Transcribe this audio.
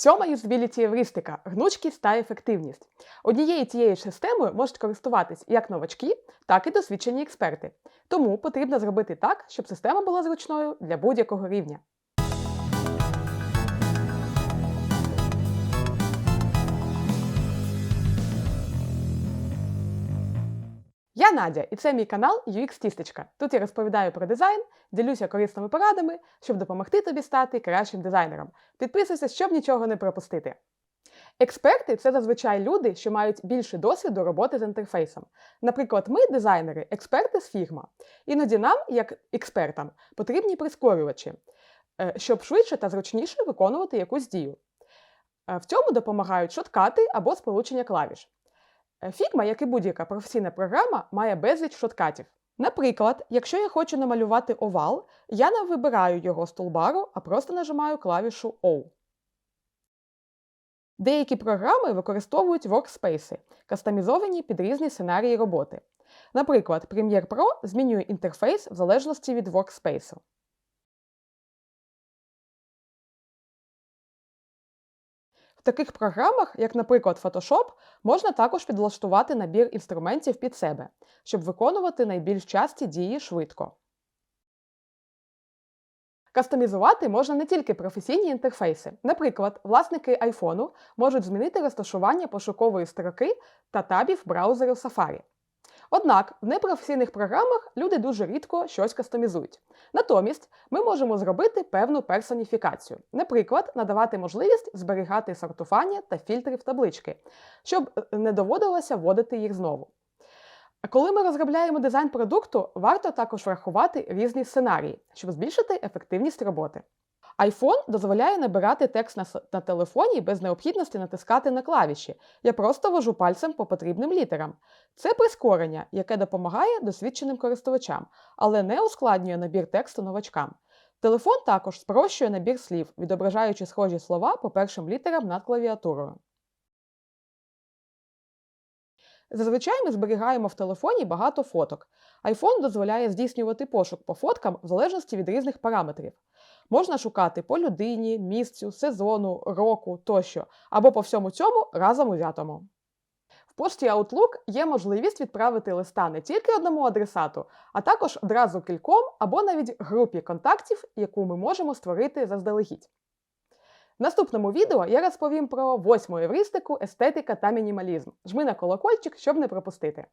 Сьома юзабіліті евристика гнучкість та ефективність. Однією тією ж системою можуть користуватись як новачки, так і досвідчені експерти. Тому потрібно зробити так, щоб система була зручною для будь-якого рівня. Я Надя, і це мій канал UX Тістечка. Тут я розповідаю про дизайн, ділюся корисними порадами, щоб допомогти тобі стати кращим дизайнером. Підписуйся, щоб нічого не пропустити. Експерти це зазвичай люди, що мають більше досвіду роботи з інтерфейсом. Наприклад, ми, дизайнери, експерти з фігма. Іноді нам, як експертам, потрібні прискорювачі, е, щоб швидше та зручніше виконувати якусь дію. Е, В цьому допомагають шоткати або сполучення клавіш. Е, Figma, як і будь-яка професійна програма, має безліч шоткатів. Наприклад, якщо я хочу намалювати овал, я не вибираю його з тулбару, а просто нажимаю клавішу O. Деякі програми використовують workspace, кастомізовані під різні сценарії роботи. Наприклад, Premiere Pro змінює інтерфейс в залежності від workspace. В таких програмах, як, наприклад, Photoshop, можна також підлаштувати набір інструментів під себе, щоб виконувати найбільш часті дії швидко. Кастомізувати можна не тільки професійні інтерфейси. Наприклад, власники айфону можуть змінити розташування пошукової строки та табів браузеру Safari. Однак в непрофесійних програмах люди дуже рідко щось кастомізують. Натомість ми можемо зробити певну персоніфікацію, наприклад, надавати можливість зберігати сортування та фільтри в таблички, щоб е, не доводилося вводити їх знову. Коли ми розробляємо дизайн продукту, варто також врахувати різні сценарії, щоб збільшити ефективність роботи. iPhone дозволяє набирати текст на, на телефоні без необхідності натискати на клавіші. Я просто вожу пальцем по потрібним літерам. Це прискорення, яке допомагає досвідченим користувачам, але не ускладнює набір тексту новачкам. Телефон також спрощує набір слів, відображаючи схожі слова по першим літерам над клавіатурою. Зазвичай ми зберігаємо в телефоні багато фоток. iPhone дозволяє здійснювати пошук по фоткам в залежності від різних параметрів. Можна шукати по людині, місцю, сезону, року тощо, або по всьому цьому разом узятому. В пошті Outlook є можливість відправити листа не тільки одному адресату, а також одразу кільком або навіть групі контактів, яку ми можемо створити заздалегідь. В наступному відео я розповім про восьму евристику, естетика та мінімалізм. Жми на колокольчик, щоб не пропустити.